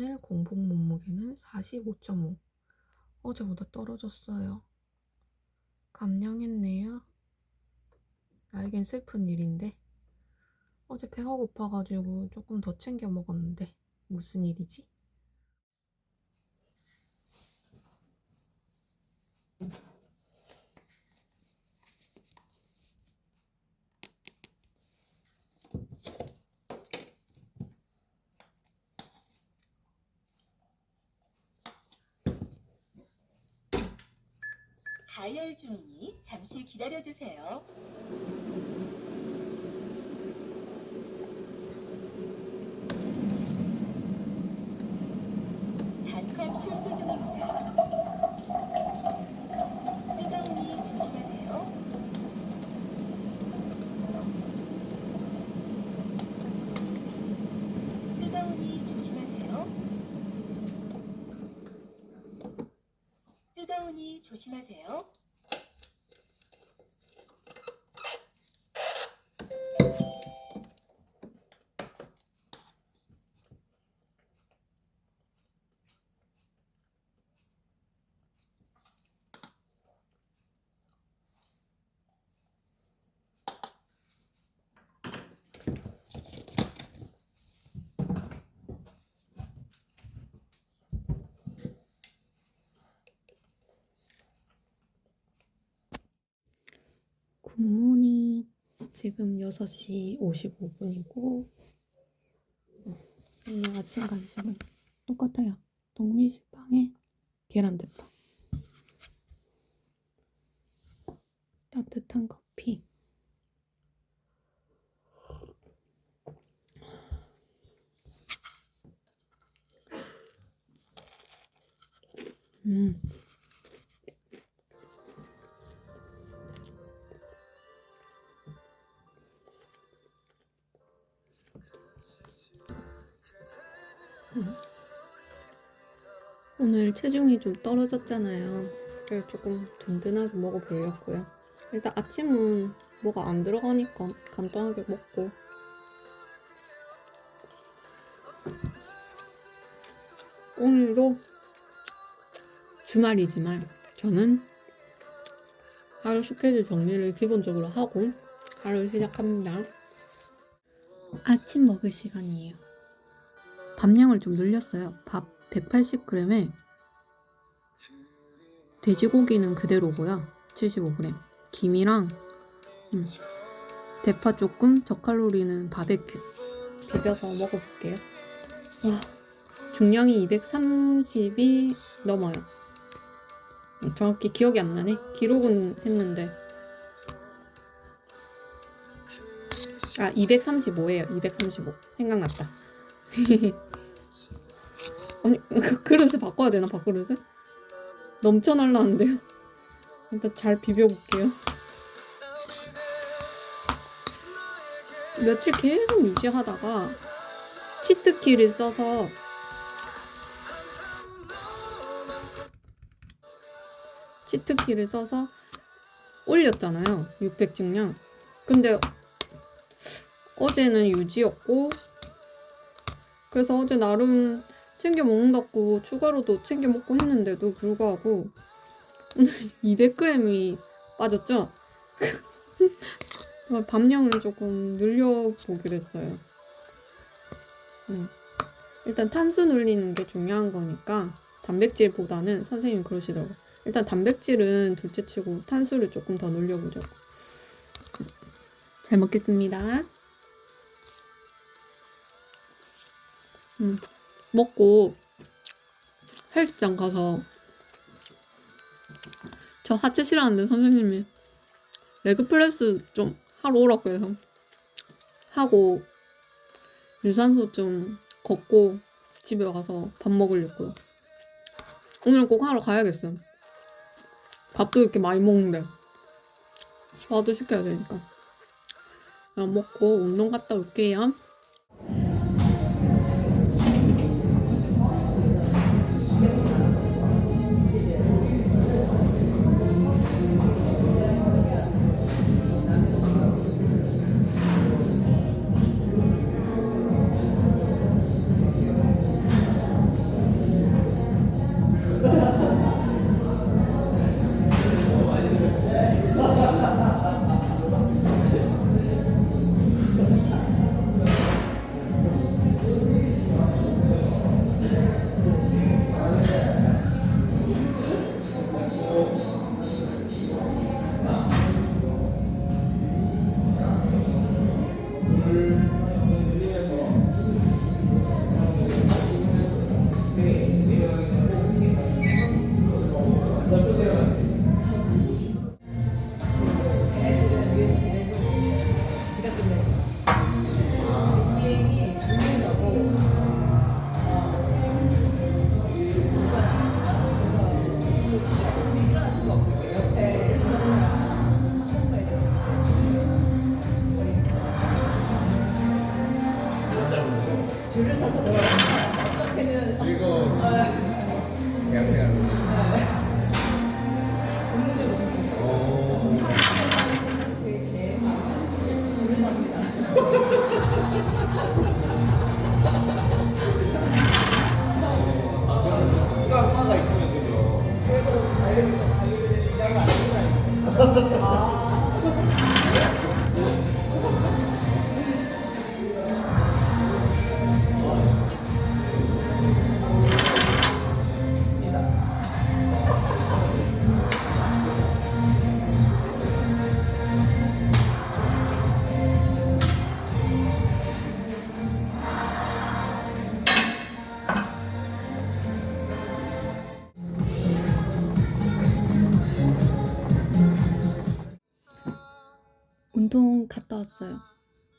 오늘 공복 몸무게는 45.5. 어제보다 떨어졌어요. 감량했네요. 나에겐 슬픈 일인데. 어제 배가 고파가지고 조금 더 챙겨 먹었는데 무슨 일이지? 가열 중이니 잠시 기다려주세요. 잠깐 출소 중입니다. 뜨거우니 조심하세요. 뜨거우니 조심하세요. 뜨거우니 조심하세요. 굿모닝. 지금 6시 55분이고, 오늘 아침 간식은 똑같아요. 동미식빵에 계란대빵. 따뜻한 커피. 음. 오늘 체중이 좀 떨어졌잖아요. 그래서 조금 든든하게 먹어보려고요. 일단 아침은 뭐가 안 들어가니까 간단하게 먹고. 오늘도 주말이지만 저는 하루 스케줄 정리를 기본적으로 하고 하루 시작합니다. 아침 먹을 시간이에요. 밥량을 좀 늘렸어요. 밥 180g에 돼지고기는 그대로고요. 75g. 김이랑 음, 대파 조금, 저칼로리는 바베큐 비벼서 먹어볼게요. 와, 중량이 230이 넘어요. 음, 정확히 기억이 안 나네. 기록은 했는데 아 235예요. 235 생각났다. 아니 그 그릇을 바꿔야 되나 밥그릇을? 넘쳐날라는데요. 일단 잘 비벼볼게요. 며칠 계속 유지하다가 치트키를 써서 치트키를 써서 올렸잖아요. 600 증량. 근데 어제는 유지였고 그래서 어제 나름 챙겨 먹는다고 추가로도 챙겨 먹고 했는데도 불구하고 오늘 200g이 빠졌죠? 밥량을 조금 늘려보기로 했어요. 음. 일단 탄수 늘리는 게 중요한 거니까 단백질보다는 선생님이 그러시더라고요. 일단 단백질은 둘째 치고 탄수를 조금 더 늘려보자고. 잘 먹겠습니다. 음, 먹고 헬스장 가서 저 하체 싫어하는데 선생님이 레그 프레스 좀 하러 오라고 해서 하고 유산소 좀 걷고 집에 가서 밥 먹으려고요. 오늘 꼭 하러 가야겠어요. 밥도 이렇게 많이 먹는데 소화도 시켜야 되니까. 먹고 운동 갔다 올게요. 즐거운 대학생 수강파가 있으면 그죠 운동 갔다 왔어요.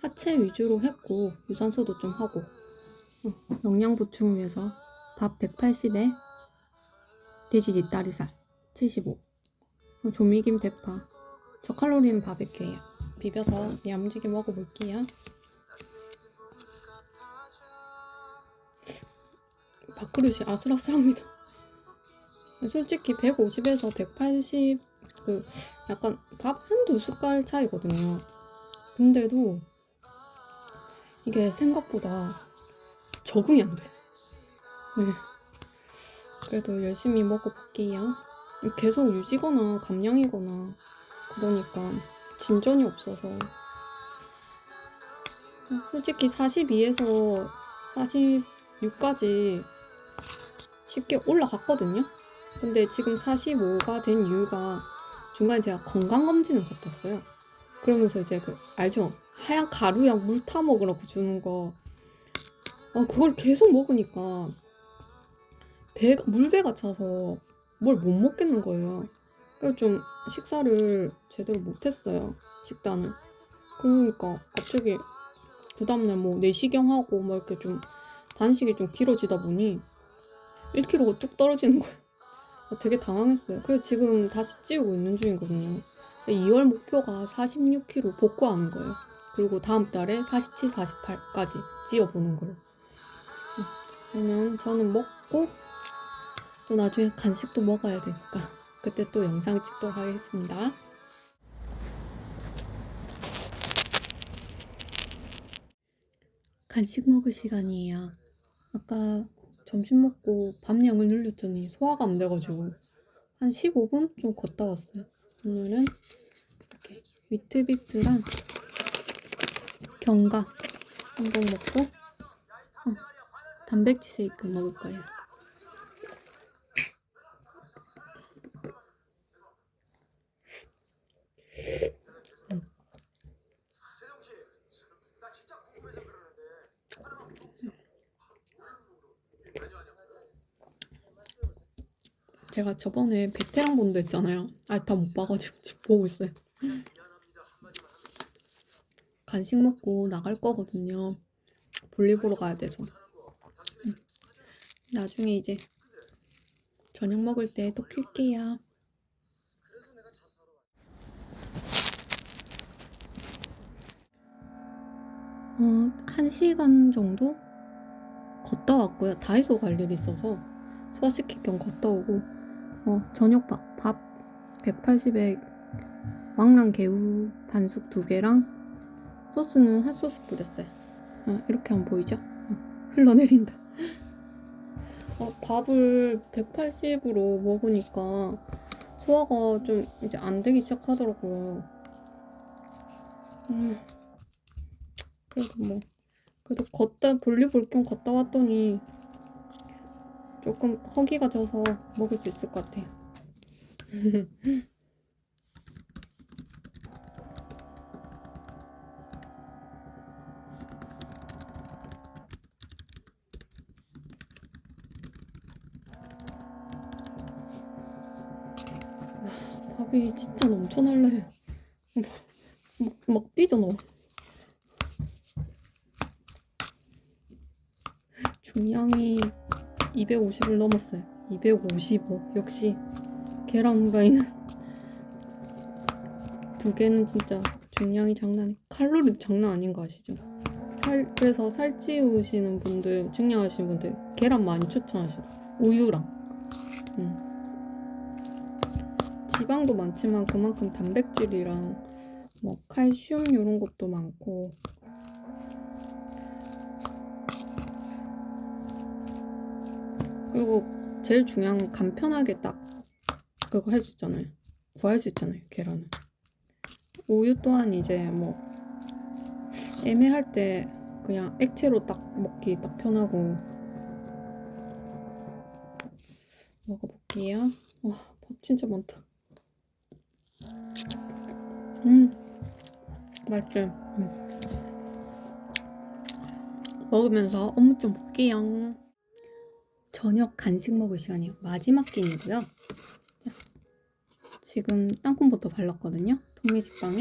하체 위주로 했고 유산소도 좀 하고 어, 영양 보충을 위해서 밥 180에 돼지지 다리살 75 어, 조미김 대파 저칼로리는 바베큐예요. 비벼서 야무지게 먹어볼게요. 밥그릇이 아슬아슬합니다. 솔직히 150에서 180 그 약간 밥 한두 숟갈 차이거든요. 근데도 이게 생각보다 적응이 안 돼. 네. 그래도 열심히 먹어볼게요. 계속 유지거나 감량이거나 그러니까 진전이 없어서 솔직히 42에서 46까지 쉽게 올라갔거든요. 근데 지금 45가 된 이유가 중간에 제가 건강검진을 갔다 왔어요. 그러면서 이제 그, 알죠? 하얀 가루약 물 타 먹으라고 주는 거. 아, 그걸 계속 먹으니까 배가, 물배가 차서 뭘 못 먹겠는 거예요. 그래서 좀 식사를 제대로 못 했어요. 식단을. 그러니까 갑자기 그 다음날 뭐 내시경하고 뭐 이렇게 좀 단식이 좀 길어지다 보니 1kg가 뚝 떨어지는 거예요. 아, 되게 당황했어요. 그래서 지금 다시 찌우고 있는 중이거든요. 2월 목표가 46kg 복구하는 거예요. 그리고 다음 달에 47, 48까지 찌어보는 걸로. 음, 그러면 저는 먹고 또 나중에 간식도 먹어야 되니까 그때 또 영상 찍도록 하겠습니다. 간식 먹을 시간이에요. 아까 점심 먹고 밤 양을 늘렸더니 소화가 안 돼가지고 한 15분 좀 걷다 왔어요. 오늘은 이렇게 위트비스랑 견과 한 번 먹고 어, 단백질 쉐이크 먹을 거예요. 제가 저번에 베테랑 본드 했잖아요. 알타 못 봐가지고 지금 보고 있어요. 간식 먹고 나갈 거거든요. 볼일 보러 가야 돼서. 음. 나중에 이제 저녁 먹을 때 또 킬게요. 어, 한 시간 정도 걷다 왔고요. 다이소 갈 일이 있어서 소화시킬 겸 걷다 오고 어, 저녁 밥, 밥 180에 왕랑 개우 반숙 두 개랑 소스는 핫소스 뿌렸어요. 어, 이렇게 하면 보이죠? 어, 흘러내린다. 어, 밥을 180으로 먹으니까 소화가 좀 이제 안 되기 시작하더라고요. 음, 그래도 뭐 그래도 걷다 볼일 볼겸 걷다 왔더니 조금 허기가 져서 먹을 수 있을 것 같아요. 와, 밥이 진짜 넘쳐날래. 막, 막, 막 삐져나와. 중량이 250을 넘었어요. 255. 역시 계란 후라이는 두 개는 진짜 중량이 장난. 칼로리도 장난 아닌 거 아시죠? 살살 그래서 살찌우시는 분들 측량하시는 분들 계란 많이 추천하셔. 우유랑. 음. 지방도 많지만 그만큼 단백질이랑 뭐 칼슘 이런 것도 많고 그리고 제일 중요한 건 간편하게 딱 그거 할수 있잖아요. 구할 수 있잖아요. 계란은. 우유 또한 이제 뭐 애매할 때 그냥 액체로 딱 먹기 딱 편하고 먹어볼게요. 와, 밥 진짜 많다. 음, 맛있지? 음. 먹으면서 업무 좀 볼게요. 저녁 간식 먹을 시간이에요. 마지막 끼니고요. 자, 지금 땅콩버터 발랐거든요. 동미식빵에.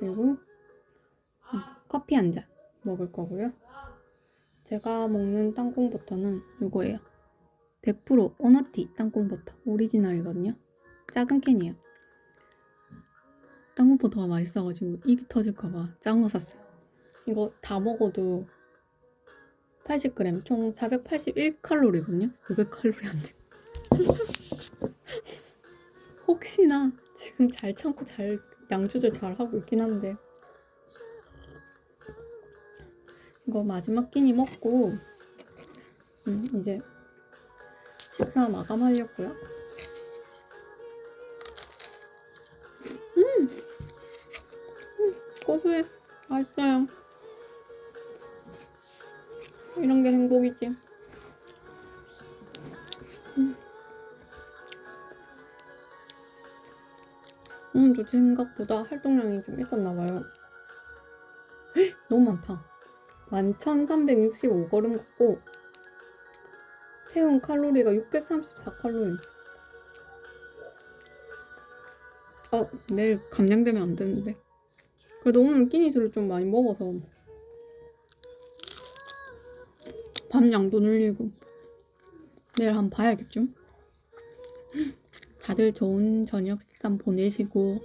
그리고 음, 커피 한 잔 먹을 거고요. 제가 먹는 땅콩버터는 이거예요. 100% 오너티 땅콩버터 오리지널이거든요. 작은 캔이에요. 땅콩버터가 맛있어가지고 입이 터질까봐 작은 거 샀어요. 이거 다 먹어도 80g 총 481칼로리거든요. 500칼로리 안 돼. 혹시나 지금 잘 참고 잘 양 조절 잘 하고 있긴 한데 이거 마지막 끼니 먹고 음, 이제 식사 마감하려고요. 음, 음 고소해, 맛있어요. 이런 게 행복이지. 음. 오늘도 생각보다 활동량이 좀 있었나 봐요. 헉, 너무 많다. 11,365걸음 걷고 태운 칼로리가 634칼로리. 아, 내일 감량되면 안 되는데. 그래도 오늘 끼니술을 좀 많이 먹어서 밤 양도 늘리고 내일 한번 봐야겠죠? 다들 좋은 저녁 시간 보내시고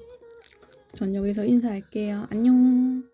전 여기서 인사할게요. 안녕.